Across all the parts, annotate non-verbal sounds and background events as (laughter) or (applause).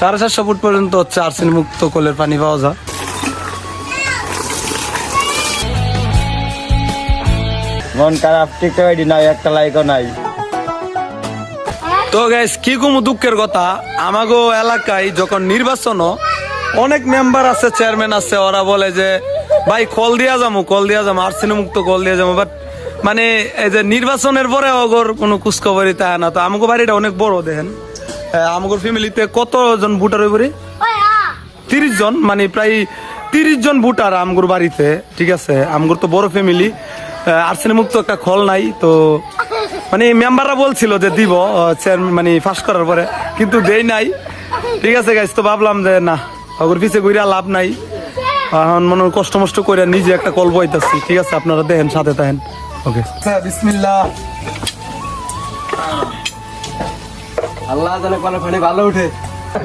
সাড়ে চারশো ফুট পর্যন্ত হচ্ছে আর্সেনিক মুক্ত কোলের পানি পাওয়া যায়। মন খারাপ টিকটক আইডি নাই একটা লাইকও নাই। তো গাইস কি কম দুঃখের কথা? আমাগো এলাকায় যখন নির্বাচন অনেক মেম্বার আছে চেয়ারম্যান আছে ওরা বলে যে ভাই কল দিয়া যাব কল দিয়া যাব আর্সেনিক মুক্ত কল দিয়া যাব বাট মানে এই যে নির্বাচনের পরে অগর কোনো কুচকাবারি তাই না। তো আমাকে বাড়িটা অনেক বড় দেখেন। আমাদের ফ্যামিলিতে কতজন ভোটার হইবরি তিরিশ জন? মানে প্রায় তিরিশ জন ভোটার আমগুর বাড়িতে ঠিক আছে? আমগুর তো বড় ফ্যামিলি আর্সেনিক মুক্ত একটা খল নাই তো মানে মেম্বাররা বলছিল যে দিব চেয়ারম্যান মানে ফাঁস করার পরে কিন্তু দেই নাই। ঠিক আছে গাইজ তো ভাবলাম যে না ওগুর পিছে ঘুরে লাভ নাই। এখন মনে হয় কষ্ট মষ্ট করে নিজে একটা কল বইতাছি। ঠিক আছে আপনারা দেখেন সাথে থাকেন। ওকে বিসমিল্লাহ। আল্লাহ জানে কোন ফোনে ভালো উঠে।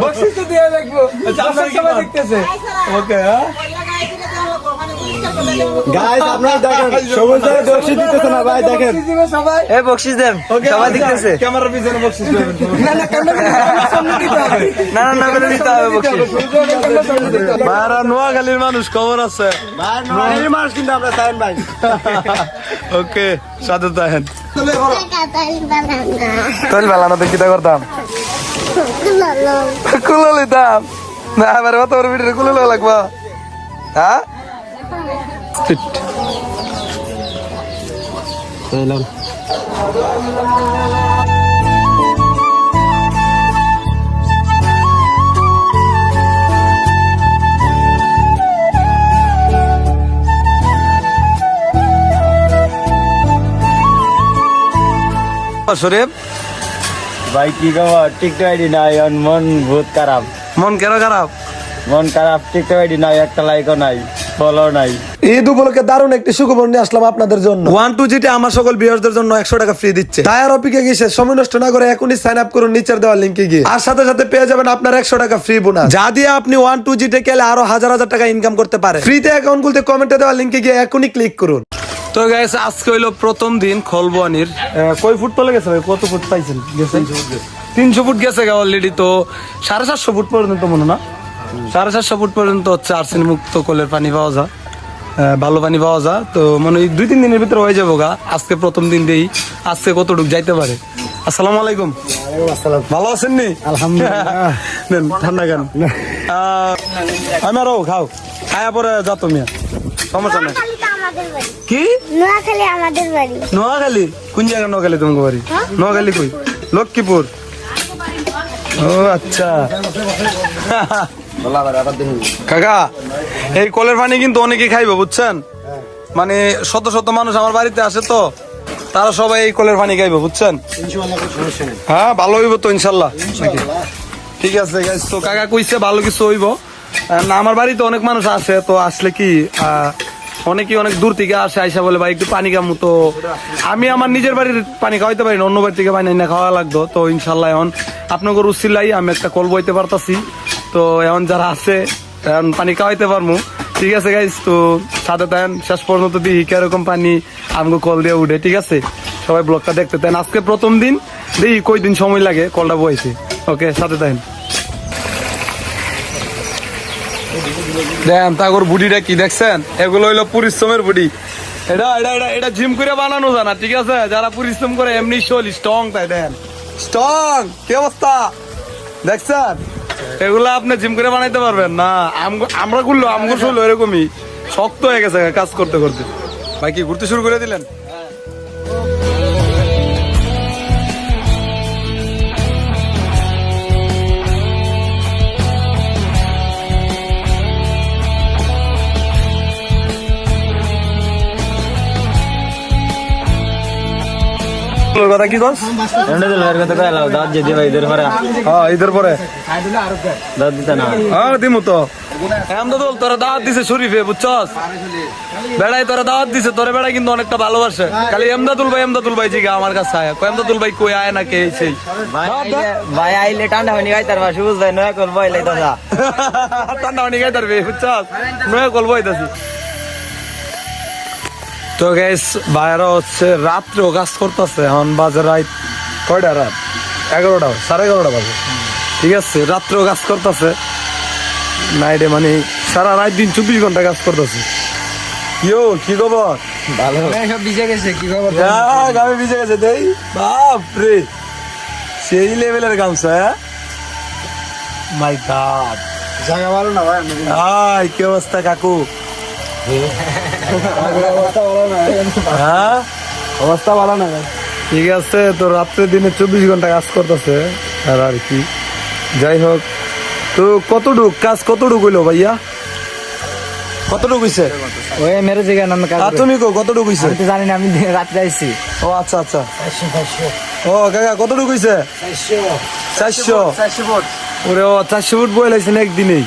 বকশিস তো দিয়ে দেখব। আপনার সবাই দেখতেছে। ওকে হ্যাঁ? গাইস আপনারা দেখেন সবুজ ভাই দোষী দিতেছে না ভাই দেখেন। এ বকশিস দেন সবাই দেখতেছে। ক্যামেরার পিছনে বকশিস দেবেন না না না করে দিতে হবে বকশিস মারা নোয়াখালীর মানুষ খবর আছে। ভাই নয় কিন্তু আমরা সাইন ভাই (laughs) ওকে সাথে থাকেন. তোল বেলানো তো কিতা করতাম. কুলো লইতাম না এবার কত বড় ভিডিও কুলো লাগবা। হ্যাঁ? শরীফ? ভাই কি খবর? টিকটক আইডি নাই মন বহুত খারাপ। মন কেন খারাপ? মন খারাপ টিকটক আইডি নাই একটা লাইকও নাই ফলো নাই। ঈদ উপলক্ষে দারুণ একটি সুখবর নিয়ে আসলাম আপনাদের জন্য। ওয়ান টু জিটি আমার সকল জন্য একশো টাকা ফ্রি দিচ্ছে। অপিকে গিয়ে সময় নষ্ট না করে এখনই সাইন আপ করুন নিচের দেওয়া লিঙ্কে গিয়ে। আর সাথে সাথে পেয়ে যাবেন আপনার একশো টাকা ফ্রি বোনাস যা দিয়ে আপনি ওয়ান টু জিটে আরও হাজার হাজার টাকা ইনকাম করতে পারে ফ্রিতে অ্যাকাউন্ট খুলতে কমেন্টে দেওয়া লিঙ্কে গিয়ে এখনই ক্লিক করুন। তো গাইস আজকে হইল প্রথম দিন খলবানির। কয় ফুট তলে গেছে ভাই? কত ফুট পাইছেন? গেছে? তিনশো ফুট গেছে। গা অলরেডি তো। সাড়ে চারশো ফুট পর্যন্ত মনে না? সাড়ে চারশো ফুট পর্যন্ত হচ্ছে আর্সেনিক মুক্ত কলের পানি পাওয়া যায়। ভালো পানি পাওয়া যায়। তো মানে ওই দুই তিন দিনের ভিতরে হয়ে যাব গা। আজকে প্রথম দিন দেই। আজকে কতটুকু যাইতে পারে? আসসালামু আলাইকুম। ভালো আছেন নি? আলহামদুলিল্লাহ। (laughs) ঠান্ডা কেন (laughs) আমি আরও খাও। খায়া পরে যা তুমি। সমস্যা নাই। কি? নোয়াখালী আমাদের বাড়ি। নোয়াখালী? কোন জায়গা নোয়াখালী তোমাকে বাড়ি? নোয়াখালী কই? লক্ষ্মীপুর। ও আচ্ছা। কাকা এই কলের পানি কিন্তু অনেকে খাইবে বুঝছেন? মানে শত শত মানুষ আমার বাড়িতে আসে তো তারা সবাই এই কলের পানি খাইবে বুঝছেন? হ্যাঁ ভালো হইব তো ইনশাল্লাহ। ঠিক আছে তো কাকা কইছে ভালো কিছু হইব। না আমার বাড়িতে অনেক মানুষ আছে তো আসলে কি আহ, অনেকেই অনেক দূর থেকে আসে আইসা বলে ভাই একটু পানি কামু তো। আমি আমার নিজের বাড়ির পানি খাওয়াইতে পারি না অন্য বাড়ি থেকে পানি না খাওয়া লাগতো। তো ইনশাল্লাহ এখন আপনাকে উচিলাই আমি একটা কল বইতে পারতাছি। তো এখন যারা আছে এখন পানি খাওয়াইতে পারব ঠিক আছে গাইস তো সাথে তেন শেষ পর্যন্ত দিই কীরকম পানি আমাকে কল দিয়ে উঠে ঠিক আছে? সবাই ব্লগটা দেখতে তেন আজকে প্রথম দিন দেখি কই দিন সময় লাগে কলটা বইছে ওকে সাথে তেন দেন, তাগর বুড়িটা কি দেখছেন? এগুলো হইল পরিশ্রমের বুড়ি। এটা এটা এটা এটা জিম করে বানানো জানা ঠিক আছে? যারা পরিশ্রম করে এমনি শোল স্ট্রং তাই, দেন। স্ট্রং কি অবস্থা? দেখছেন? এগুলো আপনি জিম করে বানাইতে পারবেন না। আমরা করল আমগো শোল এরকমই শক্ত হয়ে গেছে, কাজ করতে করতে। ভাই, কি ঘুরতে শুরু করে দিলেন? তোর কথা কি কস? এমনি তো লয়ের কথা কইলাম দাঁত যদি ভাই ইদের পরে। হ্যাঁ ঈদের পরে। দাঁত দিতে না। হ্যাঁ দিমু তো। এমদাদুল তোরা দাওয়াত দিছে শরীফে বুঝছস? বেড়াই তোরা দাওয়াত দিছে তোরে বেড়াই কিন্তু অনেকটা ভালোবাসে। খালি এমদাদুল ভাই এমদাদুল ভাই জিগা আমার কাছে আয়। কয় এমদাদুল ভাই কই আয় না কে সেই? ভাই আইলে- ঠান্ডা হয়নি গাই তার বাসু বুঝ নয়া কল বইলে দাদা (laughs) ঠান্ডা অনেক গাই তারবে বুঝছস? নয় গল্প হইতাছি তো গাইস বাইরে হচ্ছে রাত্রেও কাজ করতেছে এখন বাজে রাত কয়টা রাত? এগারোটা সাড়ে এগারোটা বাজে। ঠিক আছে রাত্রেও কাজ করতেছে। নাইটে মানে সারা রাত দিন চব্বিশ ঘণ্টা কাজ করতেছে। ইয়ো কি খবর? ভালো। সব ভিজে গেছে কি খবর? হ্যাঁ, গামে ভিজে গেছে দেই। বাপ রে সেই লেভেলের গামছা হ্যাঁ? মাই গড জায়গা ভালো না ভাই? আই কি অবস্থা কাকু? অবস্থা ভালো না হ্যাঁ? ঠিক আছে তো রাত্রে দিনে চব্বিশ ঘণ্টা কাজ করতেছে। আর আর কি। যাই হোক তো কতটুক? কাজ কতটুক হইল ভাইয়া? কতটুক হইছে? ওই মেরে জায়গায় আমি কাজ আর তুমি কো কতটুক হইছে? আমি তো জানি না আমি রাত্রে আইছি। ও আচ্ছা আচ্ছা। ও কাকা কতটুক হইছে? চারশো। ওরে ও চারশো ফুট বয়ে লাইছেন একদিনেই।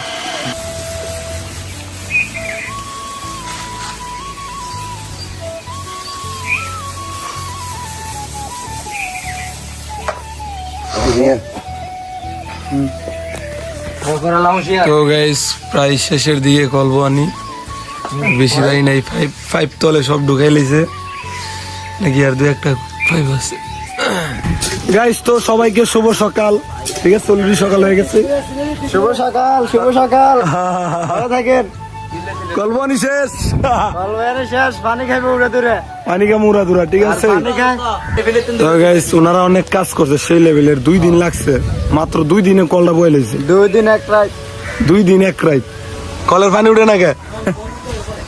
তো গাইস প্রায় শেষের দিকে কলবো আনি। বেশি নাই ফাইভ ফাইভ তলে সব ঢুকাই লাইছে নাকি আর দু একটা ফাইভ আছে। গাইস তো সবাইকে শুভ সকাল। ঠিক আছে অলরেডি সকাল হয়ে গেছে। শুভ সকাল শুভ সকাল। (laughs) ভালো থাকেন। কলবনি শেষ। এর শেষ পানি খাইবে উড়ে দূরে। পানি কা মুরা দুরা ঠিক আছে? তো গাইস ওনারা অনেক কাজ করছে সেই লেভেলের। দুই দিন লাগছে। মাত্র দুই দিনে কলটা বয়ে লাইছে। দুই দিন এক রাত। দুই দিন এক রাত। কলের পানি উঠে না কে?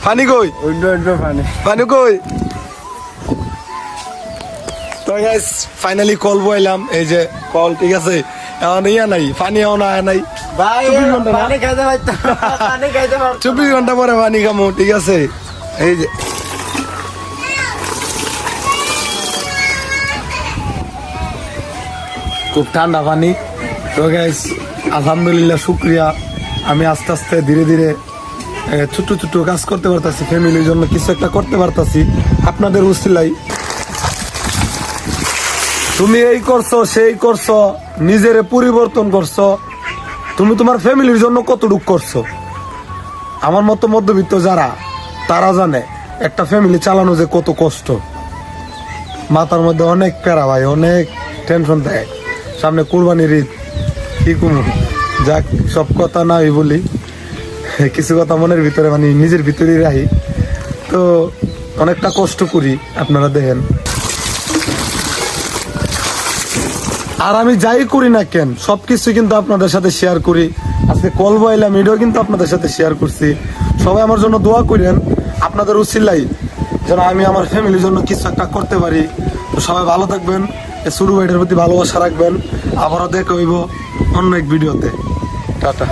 পানি কই? পানি। পানি কই? তো গাইস ফাইনালি কল বইলাম। এই যে কল ঠিক আছে? এখন ইয়া নাই পানি এখন আয় নাই। চব্বিশ ঘণ্টা পরে পানি খামো ঠিক আছে? এই যে। খুব ঠান্ডা পানি। তো গাইস আলহামদুলিল্লাহ শুক্রিয়া। আমি আস্তে আস্তে ধীরে ধীরে ছোট ছোট কাজ করতে পারতাছি ফ্যামিলির জন্য কিছু একটা করতে পারতাছি। আপনাদের উসিলাই তুমি এই করছ সেই করছ নিজের পরিবর্তন করছ। তুমি তোমার ফ্যামিলির জন্য কতটুক করছ? আমার মতো মধ্যবিত্ত যারা তারা জানে একটা ফ্যামিলি চালানো যে কত কষ্ট। মাথার মধ্যে অনেক প্যারা ভাই, অনেক টেনশন দেয়। সামনে কুরবানির ঈদ, কি কুমু? যাক, সব কথা না বলি। কিছু কথা মনের ভিতরে মানে নিজের ভিতরেই রাখি। তো অনেকটা কষ্ট করি, আপনারা দেখেন। আর আমি যাই করি না কেন সবকিছু কিন্তু আপনাদের সাথে শেয়ার করি। আজকে কল বইলাম, এটাও কিন্তু আপনাদের সাথে শেয়ার করছি। সবাই আমার জন্য দোয়া করেন, আপনাদের উচিল্লাই, যেন আমি আমার ফ্যামিলির জন্য কিছু একটা করতে পারি। তো সবাই ভালো থাকবেন, এই শুরু ভাইটার প্রতি ভালোবাসা রাখবেন। আবারও দেখা হইব অন্য এক ভিডিওতে টাটা।